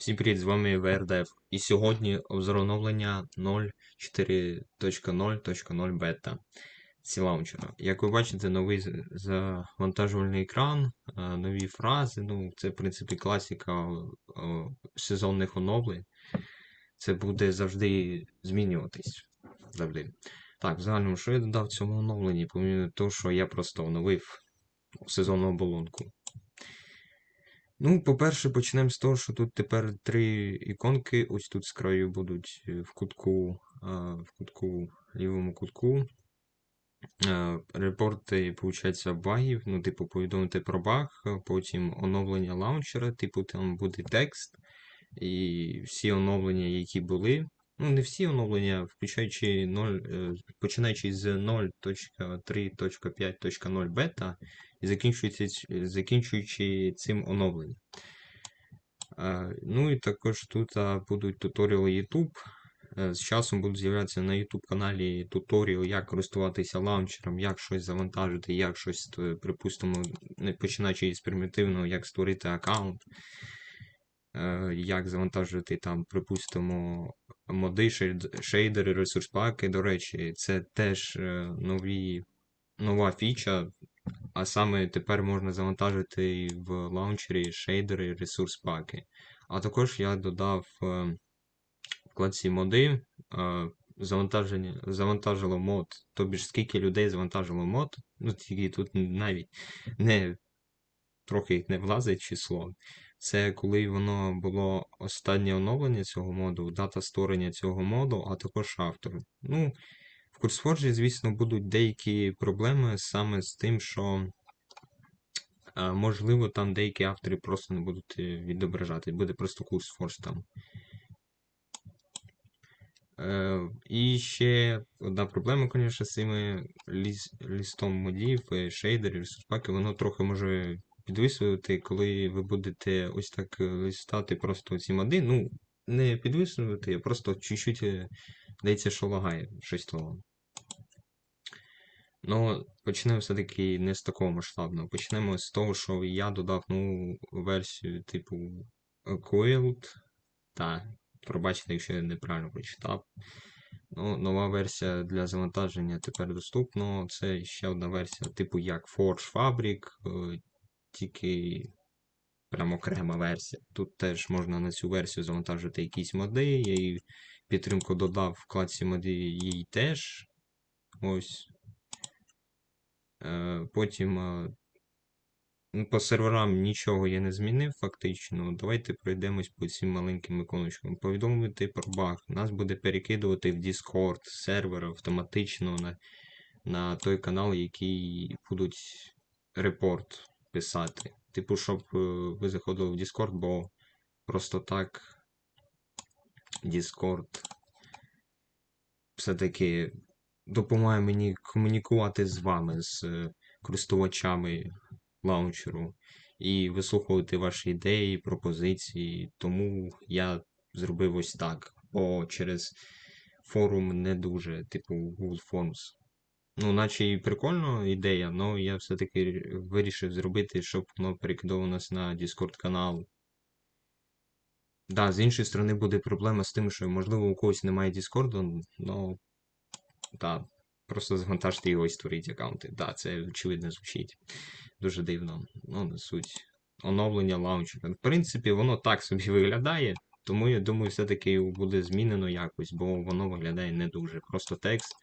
Всім привіт, з вами VRDev. І сьогодні обзор оновлення 0.4.0.0 бета ці лаунчера. Як ви бачите, новий завантажувальний екран, е, нові фрази. Ну, це, в принципі, класика е, сезонних оновлень. Це буде завжди змінюватись. Завжди. Так, в загальному, що я додав в цьому оновленні, помимо того, що я просто оновив сезонну оболонку. Ну, по-перше, почнемо з того, що тут тепер три іконки. Ось тут з краю будуть е, в кутку, в кутку, лівому кутку. Е, Репорти, виходить, багів, ну, типу, повідомити про баг, потім оновлення лаунчера, типу, там буде текст. І всі оновлення, які були. Ну, не всі оновлення, включаючи 0, е, починаючи з 0.3.5.0 бета і закінчуючи, закінчуючи цим оновленням. Ну і також тут будуть туторіали YouTube. З часом будуть з'являтися на YouTube каналі туторіал, як користуватися лаунчером, як щось завантажити, як щось, е, припустимо, починаючи із примітивного, як створити аккаунт, е, як завантажити там, припустимо, моди, шейдери, ресурс паки. До речі, це теж е, нові, нова фіча. А саме тепер можна завантажити в лаунчері шейдери, ресурс паки. А також я додав е, вкладці моди е, завантажило мод. Тобі ж скільки людей завантажило мод, ну тільки тут навіть не трохи не влазить число. Це коли воно було останнє оновлення цього моду, дата створення цього моду, а також автор. Ну, в CurseForge, звісно, будуть деякі проблеми саме з тим, що можливо там деякі автори просто не будуть е, відображати. Буде просто CurseForge там. Е, і ще одна проблема, звісно, з цими ліс, лістом модів, е, шейдерів, ресурспаки, воно трохи може підвисувати, коли ви будете ось так е, листати просто ці моди. Ну, не підвисувати, просто чуть-чуть е, здається, що лагає щось того. Ну, почнемо все-таки не з такого масштабного. Почнемо з того, що я додав нову версію типу е, Coiled. Так, пробачте, якщо я неправильно прочитав. Ну, нова версія для завантаження тепер доступна. Це ще одна версія, типу як Forge Fabric, тільки прямо окрема версія. Тут теж можна на цю версію завантажити якісь моди. Я їй підтримку додав в вкладці моди їй теж. Ось. Е, Потім е, ну, по серверам нічого я не змінив фактично. Давайте пройдемось по цим маленьким іконочкам. Повідомити про баг. Нас буде перекидувати в Discord сервер автоматично на, на той канал, який будуть репорт писати. Типу, щоб е, ви заходили в Discord, бо просто так Discord все-таки допомагає мені комунікувати з вами, з е, користувачами лаунчеру, і вислуховувати ваші ідеї, пропозиції. Тому я зробив ось так. Бо через форум не дуже, типу Google Forms. Ну, наче і прикольна ідея, але я все-таки вирішив зробити, щоб воно перекидувалося на Discord канал. Да, з іншої сторони буде проблема з тим, що можливо у когось немає Discord, але да, просто завантажте його і створіть аккаунти. Да, це очевидно звучить дуже дивно. Ну, не суть. Оновлення лаунчера. В принципі, воно так собі виглядає, тому я думаю, все-таки його буде змінено якось, бо воно виглядає не дуже. Просто текст.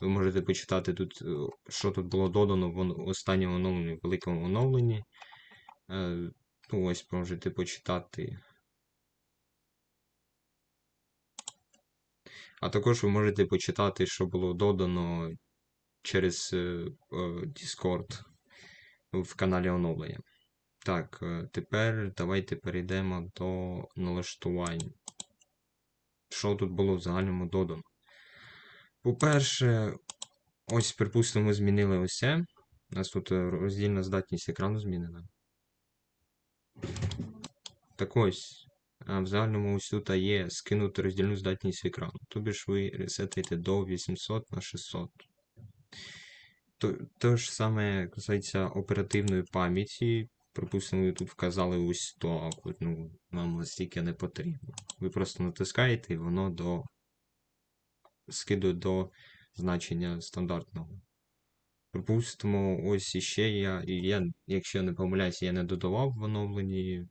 Ви можете почитати тут, е, що тут було додано в останньому оновленні, великому оновленні. Е, Ну, ось можете почитати. А також ви можете почитати, що було додано через е, Discord в каналі оновлення. Так, е, тепер давайте перейдемо до налаштувань. Що тут було в загальному додано? По-перше, ось, припустимо, ми змінили ось це. У нас тут е, роздільна здатність екрану змінена. Так ось, а в загальному ось тут є скинути роздільну здатність екрану. Тобі ж ви ресетуєте до 800 на 600. То, то ж саме касається оперативної пам'яті. Припустимо, ви тут вказали ось так, от, ну, вам настільки не потрібно. Ви просто натискаєте і воно до скидує до значення стандартного. Припустимо, ось іще я, і я, якщо не помиляюся, я не додавав в оновленні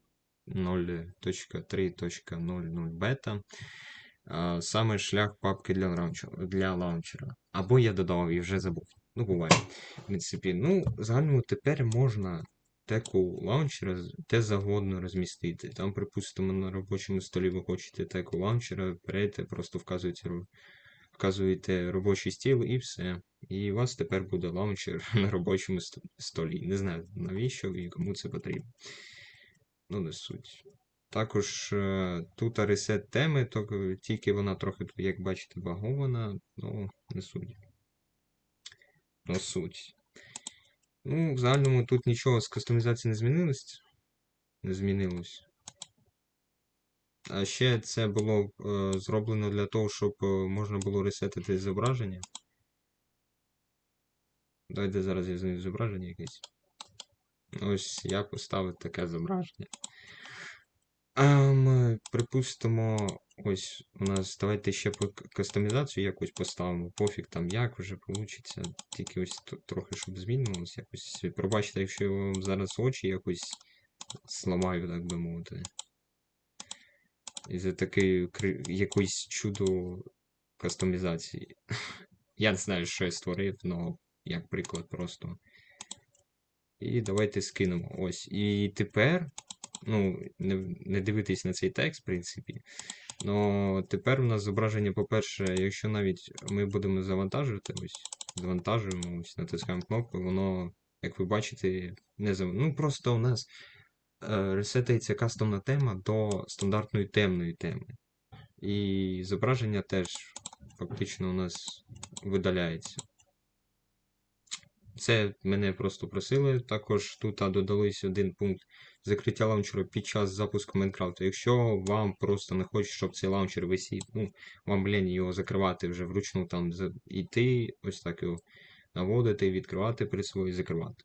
0.3.00 бета. Саме шлях папки для лаунчера, для лаунчера. Або я додавав і вже забув. Ну, буває. В принципі, ну, в загальному тепер можна теку лаунчера де завгодно розмістити. Там, припустимо, на робочому столі ви хочете теку лаунчера, берете, просто вказуєте, вказуєте робочий стіл і все. І у вас тепер буде лаунчер на робочому столі. Не знаю навіщо і кому це потрібно. Ну, не суть. Також е, тут ресет теми, тільки вона трохи, як бачите, багована, ну, не суть. Ну, суть. Ну, в загальному тут нічого з кастомізації не змінилось. Не змінилось. А ще це було е, зроблено для того, щоб е, можна було ресетити зображення. Давайте зараз я знайду зображення якесь. Ось я поставив таке зображення. Ми, припустимо, ось у нас давайте ще по кастомізацію якось поставимо. Пофіг там як вже получиться. Тільки ось трохи, щоб змінилось якось. Пробачте, якщо я вам зараз очі якось сламаю, так би мовити. Із-за такої кри- якоїсь чудо кастомізації. Я не знаю, що я створив, але як приклад просто. І давайте скинемо. Ось. І тепер, ну, не, не дивитись на цей текст, в принципі. Но тепер у нас зображення, по-перше, якщо навіть ми будемо завантажувати, ось, завантажуємо, ось, натискаємо кнопку, воно, як ви бачите, не зав... Ну, просто у нас е, ресетається кастомна тема до стандартної темної теми. І зображення теж фактично у нас видаляється. Це мене просто просили. Також тут додались один пункт закриття лаунчера під час запуску Майнкрафту. Якщо вам просто не хочеться, щоб цей лаунчер висів, ну, вам лень його закривати вже вручну там іти, ось так його наводити, відкривати при і закривати.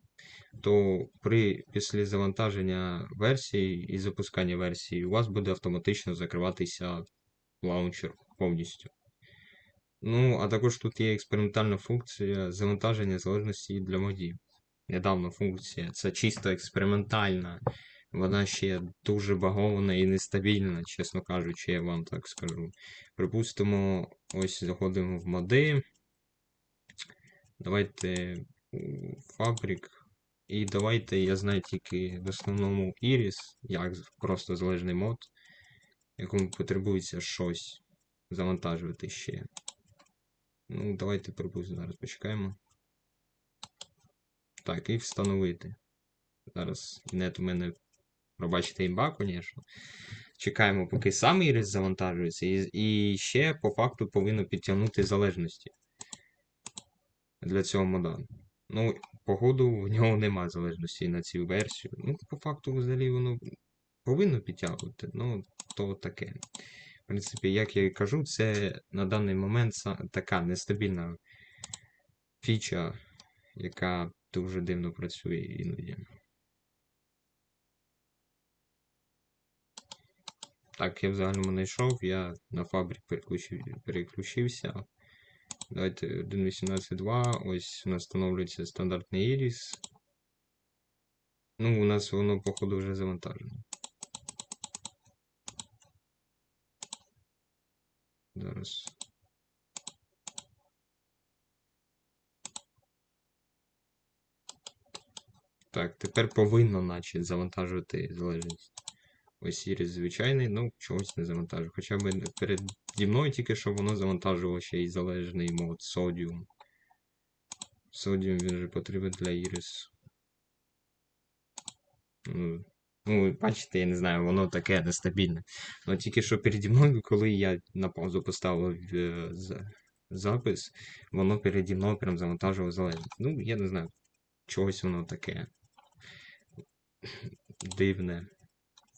То при після завантаження версії і запускання версії у вас буде автоматично закриватися лаунчер повністю. Ну, а також тут є експериментальна функція завантаження залежності для модів. Недавно функція. Це чисто експериментальна. Вона ще дуже багована і нестабільна, чесно кажучи, я вам так скажу. Припустимо, ось заходимо в моди. Давайте у фабрик. І давайте, я знаю тільки в основному Iris, як просто залежний мод, якому потребується щось завантажувати ще. Ну, давайте приблизно зараз почекаємо. Так, і встановити. Зараз нет у мене, пробачте, імба, звісно. Чекаємо, поки сам Iris завантажується, і, і ще по факту повинно підтягнути залежності для цього мода. Ну, походу, в нього нема залежності на цю версію. Ну, по факту, взагалі, воно повинно підтягувати, ну, то таке. В принципі, як я і кажу, це на даний момент така нестабільна фіча, яка дуже дивно працює іноді. Так, я в загальному йшов, я на фабрик переключив, переключився. Давайте 1.18.2. Ось у нас встановлюється стандартний Iris. Ну, у нас воно, походу, вже завантажено. Зараз. Так, тепер повинно наче завантажувати залежність. Ось Iris звичайний, ну чогось не завантажив. Хоча б переді мною тільки що воно завантажувало ще й залежний мод Sodium. Sodium він же потрібен для Iris. Ну, ну, бачите, я не знаю, воно таке нестабільне. Ну тільки що переді мною, коли я на паузу поставив е, за- запис, воно переді мною прям завантажувало залежність. Ну, я не знаю, чогось воно таке дивне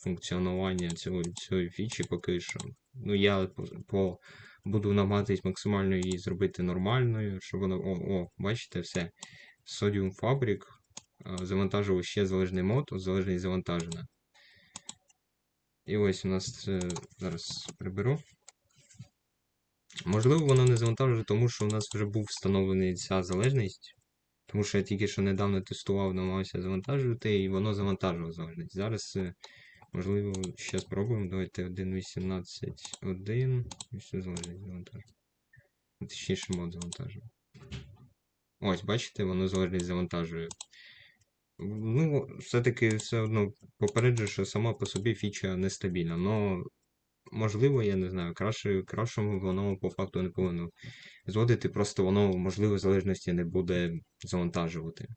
функціонування цього, цієї фічі поки що. Ну, я по, буду намагатись максимально її зробити нормальною, щоб вона. О, о, бачите, все. Sodium Fabric. е, завантажував ще залежний мод, от залежність завантажена. І ось у нас зараз приберу. Можливо, воно не завантажує, тому що у нас вже був встановлений ця залежність. Тому що я тільки що недавно тестував, намагався завантажувати, і воно завантажувало залежність. Зараз, е, можливо, ще спробуємо. Давайте 1.18.1. І все залежність завантажує. Точніше мод завантажує. Ось, бачите, воно залежність завантажує. Ну, все-таки все одно попереджую, що сама по собі фіча нестабільна. Но, можливо, я не знаю, краще, кращому воно по факту не повинно зводити, просто воно, можливо, в залежності не буде завантажувати.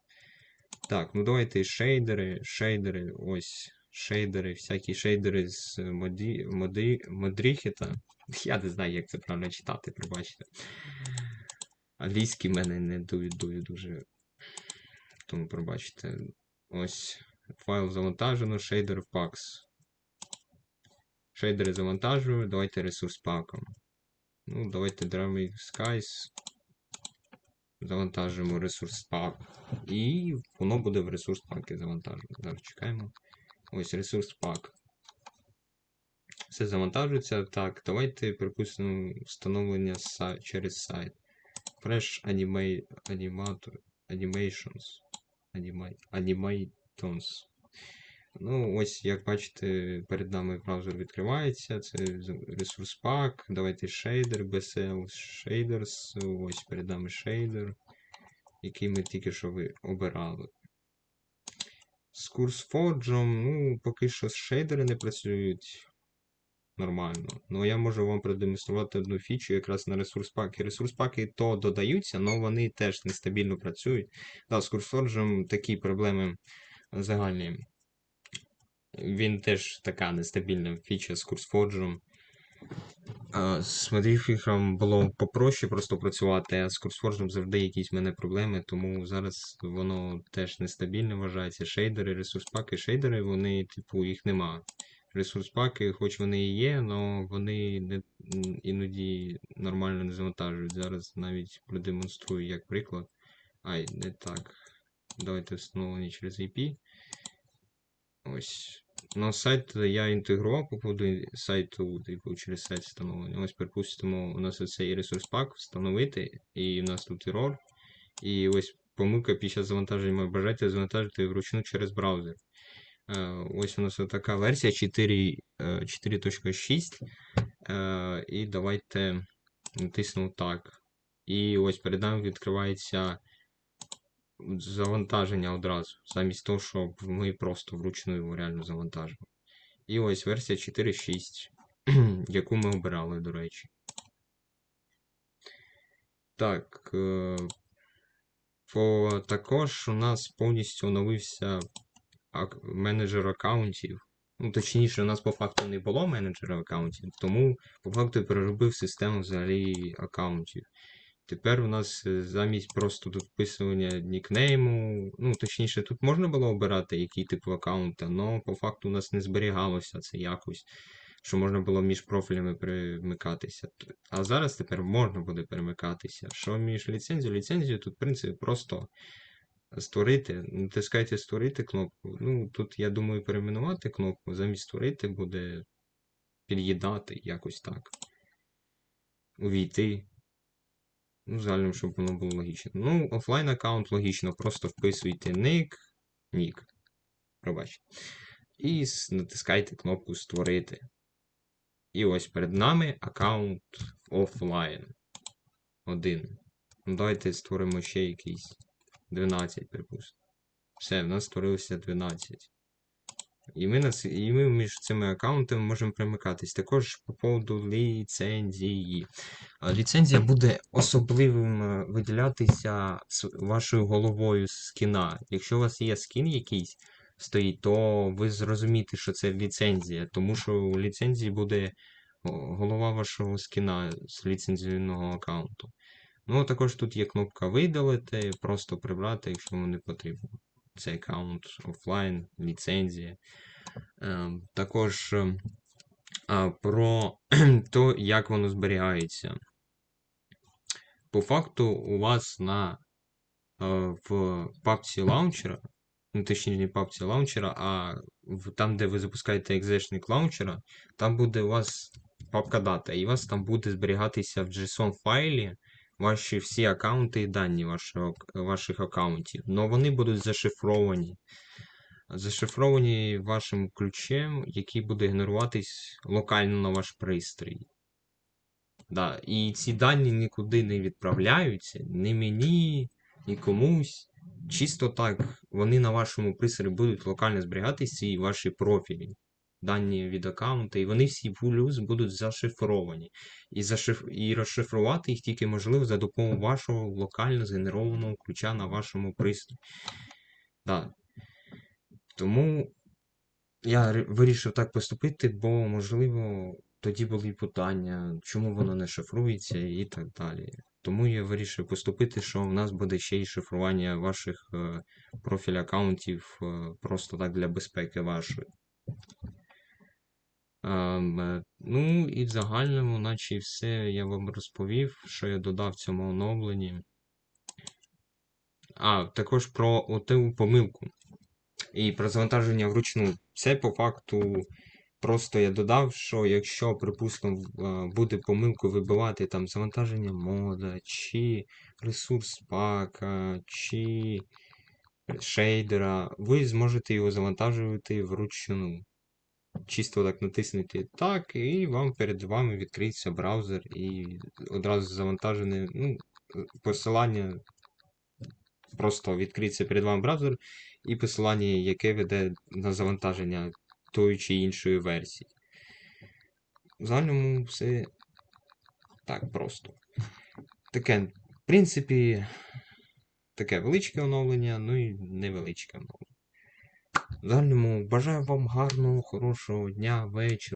Так, ну давайте шейдери, шейдери, ось шейдери, всякі шейдери з моді, моді, модріхіта. Я не знаю, як це правильно читати, пробачте. Англійський мене не дує, дує дуже. Тому пробачте. Ось файл завантажено, шейдер packs. Шейдери завантажую, давайте ресурс паком. Ну, давайте Dynamic Skies. Завантажуємо ресурс пак. І воно буде в ресурс паки завантажено. Зараз чекаємо. Ось ресурс пак. Все завантажується. Так, давайте припустимо встановлення са- через сайт. Fresh Anima- Animator, Animations. Anima- Animatons. Ну, ось, як бачите, перед нами браузер відкривається. Це ресурс пак. Давайте шейдер, BSL Shaders. Ось перед нами шейдер, який ми тільки що ви обирали. З CurseForge, ну, поки що шейдери не працюють нормально. Ну, я можу вам продемонструвати одну фічу якраз на ресурс паки. Ресурс паки то додаються, але вони теж нестабільно працюють. Да, з CurseForge такі проблеми загальні. Він теж така нестабільна фіча з CurseForge. З Modifier було попроще просто працювати, а з CurseForge завжди якісь в мене проблеми, тому зараз воно теж нестабільне вважається. Шейдери, ресурс паки, шейдери, вони, типу, їх нема. Ресурс паки, хоч вони і є, але вони не, іноді нормально не завантажують. Зараз навіть продемонструю як приклад. Ай, не так. Давайте встановлення через IP. Ось. Ну, сайт я інтегрував по поводу сайту, типу, через сайт встановлення. Ось, припустимо, у нас цей ресурс пак встановити, і у нас тут error. І ось помилка під час завантаження бажаєте завантажити вручну через браузер. Е, Ось у нас така версія 4, е, 4.6. Е, І давайте натиснемо так. І ось перед нами відкривається завантаження одразу, замість того, щоб ми просто вручну його реально завантажили. І ось версія 4.6, яку ми обирали, до речі. Так. е, По, також у нас повністю оновився менеджер аккаунтів. Ну, точніше, у нас по факту не було менеджера аккаунтів, тому по факту переробив систему взагалі аккаунтів. Тепер у нас е, замість просто тут вписування нікнейму, ну, точніше, тут можна було обирати, який тип аккаунта, але по факту у нас не зберігалося це якось, що можна було між профілями перемикатися. А зараз тепер можна буде перемикатися. Що між ліцензією? Ліцензію тут, в принципі, просто створити, натискайте створити кнопку. Ну, тут, я думаю, перейменувати кнопку, замість створити буде під'їдати якось так. Увійти. Ну, загально, щоб воно було логічно. Ну, офлайн аккаунт логічно, просто вписуйте ник, нік. Пробачте. І натискайте кнопку Створити. І ось перед нами аккаунт офлайн. Один. Ну, давайте створимо ще якийсь 12, припустимо. Все, в нас створилося 12. І ми, нас, і ми між цими аккаунтами можемо примикатись. Також по поводу ліцензії. Ліцензія буде особливим е, виділятися с- вашою головою скіна. Якщо у вас є скін якийсь стоїть, то ви зрозумієте, що це ліцензія, тому що у ліцензії буде голова вашого скіна з ліцензійного аккаунту. Ну, а також тут є кнопка видалити, просто прибрати, якщо вам не потрібно. Цей аккаунт офлайн, ліцензія. Також про то, як воно зберігається. По факту, у вас на, е, в папці лаунчера ну точніше не папці лаунчера, а в, там, де ви запускаєте екзешник лаунчера, там буде у вас папка дата, і у вас там буде зберігатися в JSON файлі ваші всі аккаунти і дані вашого, ваших аккаунтів. Но вони будуть зашифровані. Зашифровані вашим ключем, який буде генеруватись локально на ваш пристрій. Да. І ці дані нікуди не відправляються, ні мені, ні комусь. Чисто так, вони на вашому пристрої будуть локально зберігатися і ваші профілі, дані від аккаунту, і вони всі плюс будуть зашифровані. І, зашиф... і розшифрувати їх тільки можливо за допомогою вашого локально згенерованого ключа на вашому пристрої. Да. Тому я вирішив так поступити, бо, можливо, тоді були питання, чому воно не шифрується і так далі. Тому я вирішив поступити, що в нас буде ще й шифрування ваших е, профіль аккаунтів е, просто так для безпеки вашої. Ем, е, ну і в загальному, наче все я вам розповів, що я додав в цьому оновленні. А, також про оту помилку. І про завантаження вручну. Це по факту просто я додав, що якщо, припустимо, е, буде помилку вибивати там завантаження мода, чи ресурс пака, чи шейдера, ви зможете його завантажувати вручну. Чисто так натиснути так, і вам перед вами відкриється браузер і одразу завантажене ну, посилання. Просто відкриється перед вами браузер і посилання, яке веде на завантаження тої чи іншої версії. В загальному все так просто. Таке, в принципі, таке величке оновлення, ну і невеличке оновлення. Загальному бажаю вам гарного, хорошого дня, вечора.